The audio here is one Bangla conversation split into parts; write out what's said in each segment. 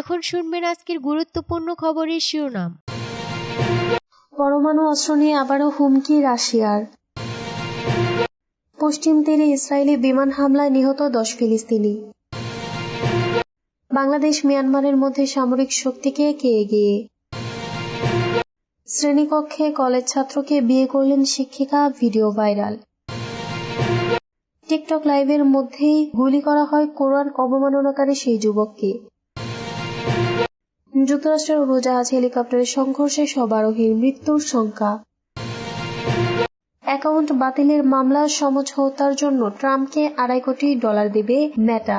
এখন শুনবেন আজকের গুরুত্বপূর্ণ খবরের শিরোনাম। পরমাণু অস্ত্র নিয়ে আবারও হুমকি রাশিয়ার। পশ্চিম তীরে ইসরায়েলি বিমান হামলায় নিহত দশ ফিলিস্তিনি। বাংলাদেশ মিয়ানমারের মধ্যে সামরিক শক্তিকে কে এগিয়ে? শ্রেণীকক্ষে কলেজ ছাত্রকে বিয়ে করলেন শিক্ষিকা, ভিডিও ভাইরাল। টিকটক লাইভের মধ্যেই গুলি করা হয় কোরআন অবমাননাকারী সেই যুবককে। যুক্তরাষ্ট্রের উড়োজাহাজ হেলিকপ্টারের সংঘর্ষে সব আরোহীর মৃত্যুর সংখ্যা। অ্যাকাউন্ট বাতিলের মামলা সমঝোতার জন্য ট্রাম্পকে আড়াই কোটি ডলার দেবে মেটা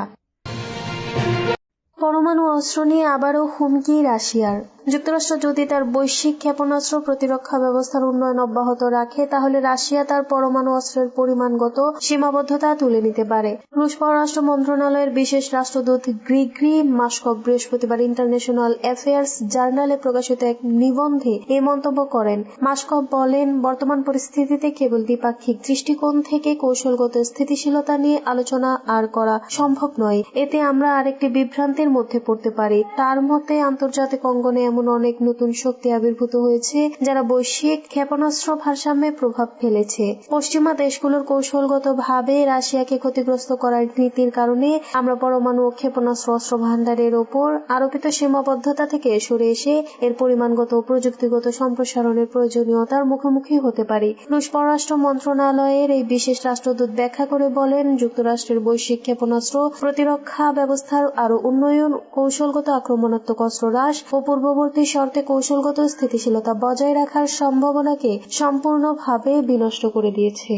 পরমাণু অস্ত্র নিয়ে আবারও হুমকি রাশিয়ার। যুক্তরাষ্ট্র যদি তার বৈশ্বিক ক্ষেপণাস্ত্র প্রতিরক্ষা ব্যবস্থার উন্নয়ন অব্যাহত রাখে, তাহলে রাশিয়া তার পরমাণু অস্ত্রের পরিমাণগত সীমাবদ্ধতা তুলে নিতে পারে। রুশ পররাষ্ট্র মন্ত্রণালয়ের বিশেষ রাষ্ট্রদূত গ্রিগ্রি মাসকভ বৃহস্পতিবার ইন্টারন্যাশনাল অ্যাফেয়ার্স জার্নালে প্রকাশিত এক নিবন্ধে এই মন্তব্য করেন। মাসকভ বলেন, বর্তমান পরিস্থিতিতে কেবল দ্বিপাক্ষিক দৃষ্টিকোণ থেকে কৌশলগত স্থিতিশীলতা নিয়ে আলোচনা আর করা সম্ভব নয়। এতে আমরা আরেকটি বিভ্রান্তির মধ্যে পড়তে পারি। তার মতে, আন্তর্জাতিক অঙ্গনে অনেক নতুন শক্তি আবির্ভূত হয়েছে যারা বৈশ্বিক ক্ষেপণাস্ত্র ভারসাম্যে প্রভাব ফেলেছে। পশ্চিমা দেশগুলোর কৌশলগতভাবে রাশিয়াকে ক্ষতিগ্রস্ত করার নীতির কারণে আমরা পরমাণু ও ক্ষেপণাস্ত্র অস্ত্র ভান্ডারের ওপর আরোপিত সীমাবদ্ধতা থেকে সরে এসে এর পরিমাণগত ও প্রযুক্তিগত সম্প্রসারণের প্রয়োজনীয়তার মুখোমুখি হতে পারি। রুশ পররাষ্ট্র মন্ত্রণালয়ের এই বিশেষ রাষ্ট্রদূত ব্যাখ্যা করে বলেন, যুক্তরাষ্ট্রের বৈশ্বিক ক্ষেপণাস্ত্র প্রতিরক্ষা ব্যবস্থার আরও উন্নয়ন, কৌশলগত আক্রমণাত্মক অস্ত্র হ্রাস ও পূর্ববর্তী শর্তে কৌশলগত স্থিতিশীলতা বজায় রাখার সম্ভাবনাকে সম্পূর্ণভাবে বিনষ্ট করে দিয়েছে।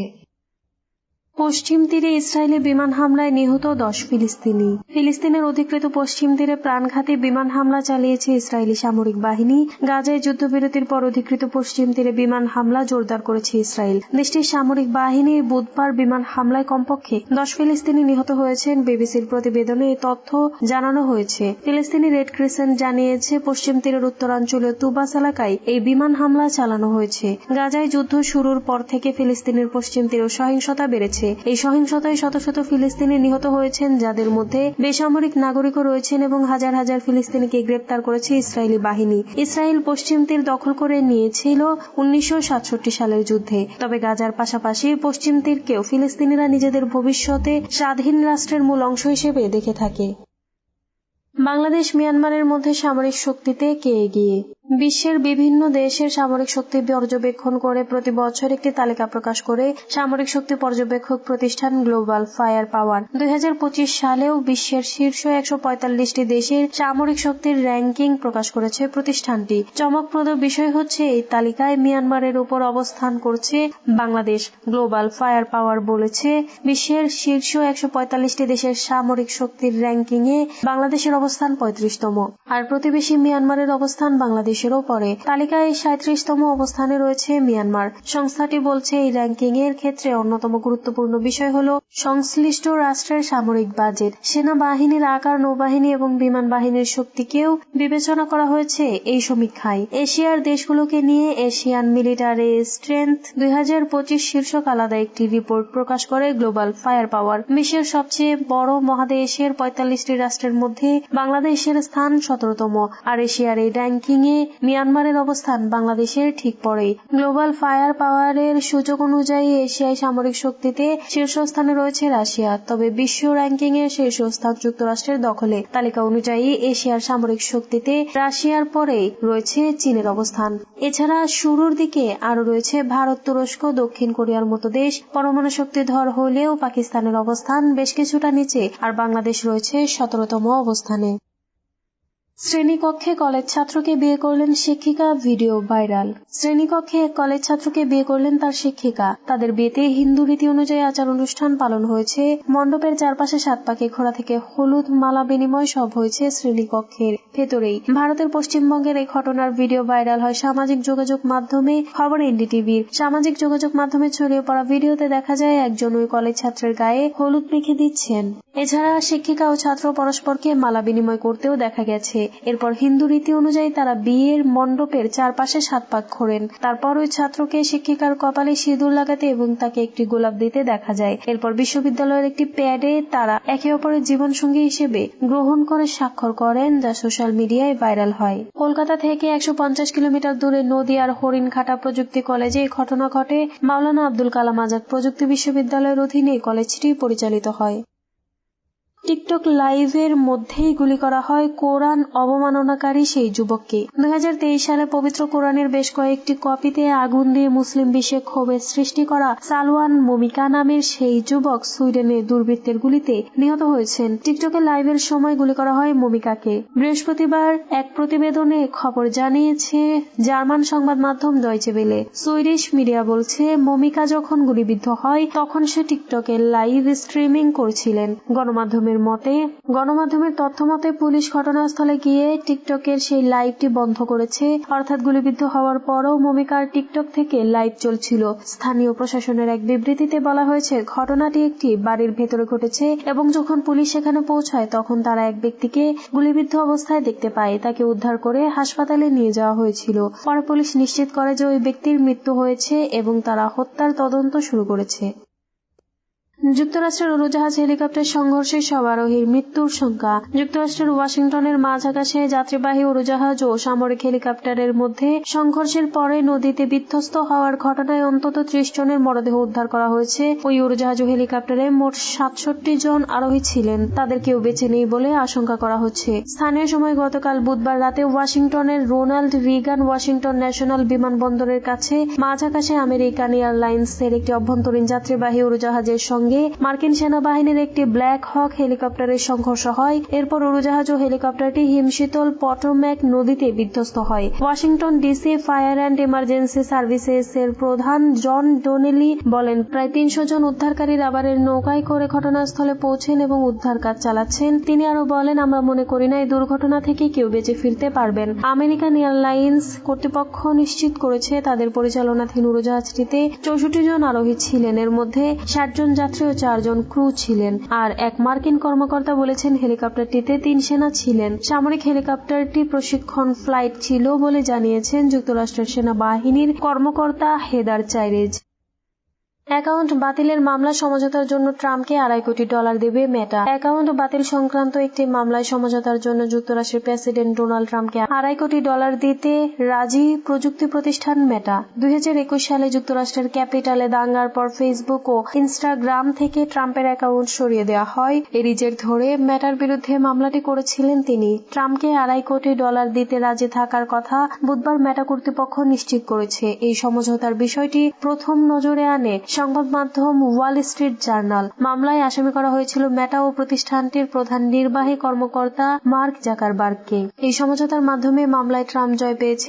পশ্চিম তীরে ইসরায়েলি বিমান হামলায় নিহত দশ ফিলিস্তিনি। ফিলিস্তিনের অধিকৃত পশ্চিম তীরে প্রাণঘাতী বিমান হামলা চালিয়েছে ইসরায়েলি সামরিক বাহিনী। গাজায় যুদ্ধবিরতির পর অধিকৃত পশ্চিম তীরে বিমান হামলা জোরদার করেছে ইসরায়েল। দেশটির সামরিক বাহিনীর বুধবার বিমান হামলায় কমপক্ষে দশ ফিলিস্তিনি নিহত হয়েছেন। বিবিসির প্রতিবেদনে এই তথ্য জানানো হয়েছে। ফিলিস্তিনি রেড ক্রিসেন্ট জানিয়েছে, পশ্চিম তীরের উত্তরাঞ্চলীয় তুবাস এলাকায় এই বিমান হামলা চালানো হয়েছে। গাজায় যুদ্ধ শুরুর পর থেকে ফিলিস্তিনের পশ্চিম তীরে সহিংসতা বেড়েছে। এই সহিংসতায় শত শত ফিলিস্তিনি নিহত হয়েছেন, যাদের মধ্যে বেসামরিক নাগরিকও রয়েছেন এবং হাজার হাজার ফিলিস্তিনিকে গ্রেপ্তার করেছে ইসরায়েলি বাহিনী। ইসরায়েল পশ্চিম তীর দখল করে নিয়েছিল উনিশশো সাতষট্টি সালের যুদ্ধে। তবে গাজার পাশাপাশি পশ্চিম তীরকেও ফিলিস্তিনিরা নিজেদের ভবিষ্যতে স্বাধীন রাষ্ট্রের মূল অংশ হিসেবে দেখে থাকে। বাংলাদেশ মিয়ানমারের মধ্যে সামরিক শক্তিতে কে এগিয়ে? বিশ্বের বিভিন্ন দেশের সামরিক শক্তি পর্যবেক্ষণ করে প্রতি বছর একটি তালিকা প্রকাশ করে সামরিক শক্তি পর্যবেক্ষক প্রতিষ্ঠান গ্লোবাল ফায়ার পাওয়ার দুই হাজার পঁচিশ সালেও বিশ্বের শীর্ষ একশো দেশের সামরিক শক্তির র্যাঙ্কিং প্রকাশ করেছে প্রতিষ্ঠানটি। চমকপ্রদ বিষয় হচ্ছে, এই তালিকায় মিয়ানমারের উপর অবস্থান করছে বাংলাদেশ। গ্লোবাল ফায়ার পাওয়ার বলেছে, বিশ্বের শীর্ষ একশো পঁয়তাল্লিশটি দেশের সামরিক শক্তির র্যাঙ্কিং এ বাংলাদেশের অবস্থান পঁয়ত্রিশতম। আর প্রতিবেশী মিয়ানমারের অবস্থান বাংলাদেশ দেশেরও পরে তালিকায় সাঁত্রিশতম অবস্থানে রয়েছে মিয়ানমার। সংস্থাটি বলছে, এই র্যাঙ্কিং এর ক্ষেত্রে অন্যতম গুরুত্বপূর্ণ বিষয় হল সংশ্লিষ্ট রাষ্ট্রের সামরিক বাজেট। সেনাবাহিনীর আকার, নৌবাহিনী এবং বিমান বাহিনীর শক্তিকেও বিবেচনা করা হয়েছে এই সমীক্ষায়। এশিয়ার দেশগুলোকে নিয়ে এশিয়ান মিলিটারি স্ট্রেংথ দুই হাজার পঁচিশ শীর্ষক আলাদা একটি রিপোর্ট প্রকাশ করে গ্লোবাল ফায়ার পাওয়ার। বিশ্বের সবচেয়ে বড় মহাদেশের পঁয়তাল্লিশটি রাষ্ট্রের মধ্যে বাংলাদেশের স্থান সতেরোতম। আর এশিয়ার এই র্যাঙ্কিং এ মিয়ানমারের অবস্থান বাংলাদেশের ঠিক পরেই। গ্লোবাল ফায়ার পাওয়ারের সূচক অনুযায়ী এশিয়ায় সামরিক শক্তিতে শীর্ষস্থানে রয়েছে রাশিয়া, তবে বিশ্ব র্যাঙ্কিং এর শীর্ষস্থান যুক্তরাষ্ট্রের দখলে। তালিকা অনুযায়ী এশিয়ার সামরিক শক্তিতে রাশিয়ার পরে রয়েছে চীনের অবস্থান। এছাড়া শুরুর দিকে আরও রয়েছে ভারত, তুরস্ক, দক্ষিণ কোরিয়ার মতো দেশ। পরমাণু শক্তিধর হলেও পাকিস্তানের অবস্থান বেশ কিছুটা নিচে, আর বাংলাদেশ রয়েছে সতেরোতম অবস্থানে। শ্রেণীকক্ষে কলেজ ছাত্রকে বিয়ে করলেন শিক্ষিকা, ভিডিও ভাইরাল। শ্রেণীকক্ষে এক কলেজ ছাত্রকে বিয়ে করলেন তার শিক্ষিকা। তাদের বিয়েতে হিন্দু রীতি অনুযায়ী আচার অনুষ্ঠান পালন হয়েছে। মণ্ডপের চারপাশে সাত পাকে ঘোড়া থেকে হলুদ মালা বিনিময় সব হয়েছে শ্রেণীকক্ষের ভেতরেই। ভারতের পশ্চিমবঙ্গের এই ঘটনার ভিডিও ভাইরাল হয় সামাজিক যোগাযোগ মাধ্যমে, খবর এনডিটিভির। সামাজিক যোগাযোগ মাধ্যমে ছড়িয়ে পড়া ভিডিওতে দেখা যায়, একজন ওই কলেজ ছাত্রের গায়ে হলুদ মেখে দিচ্ছেন। এছাড়া শিক্ষিকা ও ছাত্র পরস্পরকে মালা বিনিময় করতেও দেখা গেছে। এরপর হিন্দু রীতি অনুযায়ী তারা বিয়ের মণ্ডপের চারপাশে সাত পাক ঘোরেন। তারপর ওই ছাত্রকে শিক্ষিকার কপালে সিঁদুর লাগাতে এবং তাকে একটি গোলাপ দিতে দেখা যায়। এরপর বিশ্ববিদ্যালয়ের একটি প্যাডে তারা একে অপরের জীবনসঙ্গী হিসেবে গ্রহণ করে স্বাক্ষর করেন, যা সোশ্যাল মিডিয়ায় ভাইরাল হয়। কলকাতা থেকে একশো পঞ্চাশ কিলোমিটার দূরে নদীয়ার হরিণঘাটা প্রযুক্তি কলেজে এই ঘটনা ঘটে। মাওলানা আব্দুল কালাম আজাদ প্রযুক্তি বিশ্ববিদ্যালয়ের অধীনে কলেজটি পরিচালিত হয়। টিকটক লাইভের মধ্যেই গুলি করা হয় কোরআন অবমাননাকারী সেই যুবককে। দুই সালে পবিত্র কোরআনের বেশ কয়েকটি কপিতে আগুন দিয়ে মুসলিম বিশ্বে ক্ষোভের সৃষ্টি করা সালওয়ান মমিকা নামের সেই যুবক সুইডেনে দুর্বৃত্তের গুলিতে নিহত হয়েছেন। টিকটকে লাইভের সময় গুলি করা হয় মমিকাকে। বৃহস্পতিবার এক প্রতিবেদনে খবর জানিয়েছে জার্মান সংবাদ মাধ্যম ডয়চে বেলে। সুইডিশ মিডিয়া বলছে, মমিকা যখন গুলিবিদ্ধ হয়, তখন সে টিকটকে লাইভ স্ট্রিমিং করছিলেন। গণমাধ্যমের মতে, গণমাধ্যমের তথ্য মতে পুলিশ ঘটনাস্থলে গিয়ে টিকটকের সেই লাইভটি বন্ধ করেছে। অর্থাৎ গুলিবিদ্ধ হওয়ার পরও মমিকার টিকটক থেকে লাইভ চলছিল। স্থানীয় প্রশাসনের এক বিবৃতিতে বলা হয়েছে, ঘটনাটি একটি বাড়ির ভেতরে ঘটেছে এবং যখন পুলিশ সেখানে পৌঁছায়, তখন তারা এক ব্যক্তিকে গুলিবিদ্ধ অবস্থায় দেখতে পায়। তাকে উদ্ধার করে হাসপাতালে নিয়ে যাওয়া হয়েছিল। পরে পুলিশ নিশ্চিত করে যে ওই ব্যক্তির মৃত্যু হয়েছে এবং তারা হত্যার তদন্ত শুরু করেছে। যুক্তরাষ্ট্রের উড়োজাহাজ হেলিকপ্টার সংঘর্ষে সব আরোহীর মৃত্যুর সংখ্যা যুক্তরাষ্ট্রের ওয়াশিংটনের মাঝ আকাশে যাত্রীবাহী উড়োজাহাজ ও সামরিক হেলিকপ্টারের মধ্যে সংঘর্ষের পরে নদীতে বিধ্বস্ত হওয়ার ঘটনায় অন্তত ত্রিশ জনের মরদেহ উদ্ধার করা হয়েছে। ওই উড়োজাহাজ ও হেলিকপ্টারে মোট সাতষট্টি জন আরোহী ছিলেন। তাদের কেউ বেঁচে নেই বলে আশঙ্কা করা হচ্ছে। স্থানীয় সময় গতকাল বুধবার রাতে ওয়াশিংটনের রোনাল্ড রিগান ওয়াশিংটন ন্যাশনাল বিমানবন্দরের কাছে মাঝ আকাশে আমেরিকান এয়ারলাইন্সের একটি অভ্যন্তরীণ যাত্রীবাহী উড়োজাহাজের সঙ্গে সঙ্গে মার্কিন সেনাবাহিনীর একটি ব্ল্যাক হক হেলিকপ্টারের সংঘর্ষ হয়। এরপর উড়োজাহাজ ও হেলিকপ্টারটি হিমশীতল পটোম্যাক নদীতে বিধ্বস্ত হয়। Washington DC fire and emergency services এর প্রধান জন ডোনেলি বলেন, প্রায় তিনশো জন উদ্ধারকারী রাবারের নৌকায় করে ঘটনাস্থলে পৌঁছেন এবং উদ্ধার কাজ চালাচ্ছেন। তিনি আরও বলেন, আমরা মনে করি না, এই দুর্ঘটনা থেকে কেউ বেঁচে ফিরতে পারবেন। আমেরিকান এয়ারলাইন্স কর্তৃপক্ষ নিশ্চিত করেছে, তাদের পরিচালনাধীন উড়োজাহাজটিতে চৌষট্টি জন আরোহী ছিলেন। এর মধ্যে ষাট জন যাত্রী ও চারজন ক্রু ছিলেন। আর এক মার্কিন কর্মকর্তা বলেছেন, হেলিকপ্টারটিতে তিন সেনা ছিলেন। সামরিক হেলিকপ্টারটি প্রশিক্ষণ ফ্লাইট ছিল বলে জানিয়েছেন যুক্তরাষ্ট্রের সেনাবাহিনীর কর্মকর্তা হেদার চাইরেজ। অ্যাকাউন্ট বাতিলের মামলা সমঝোতার জন্য ট্রাম্পকে আড়াই কোটি ডলার দেবে মেটা। অ্যাকাউন্ট বাতিল সংক্রান্ত একটি মামলায় সমঝোতার জন্য যুক্তরাষ্ট্রের প্রেসিডেন্ট ডোনাল্ড ট্রাম্পকে আড়াই কোটি ডলার দিতে রাজি প্রযুক্তি প্রতিষ্ঠান মেটা। দুই হাজার একুশ সালে যুক্তরাষ্ট্রের ক্যাপিটালে দাঙ্গার পর ফেসবুক ও ইনস্টাগ্রাম থেকে ট্রাম্পের অ্যাকাউন্ট সরিয়ে দেওয়া হয়। এরিজের ধরে মেটার বিরুদ্ধে মামলাটি করেছিলেন তিনি। ট্রাম্পকে আড়াই কোটি ডলার দিতে রাজি থাকার কথা বুধবার মেটা কর্তৃপক্ষ নিশ্চিত করেছে। এই সমঝোতার বিষয়টি প্রথম নজরে আনে সংবাদ মাধ্যম ওয়াল স্ট্রিট জার্নাল। মামলায় আসামি করা হয়েছিল মেটা ও প্রতিষ্ঠানটির প্রধান নির্বাহী কর্মকর্তা মার্ক জাকারবার্গকে। এই সমঝোতার মাধ্যমে মামলায় ট্রাম্প জয় পেয়েছে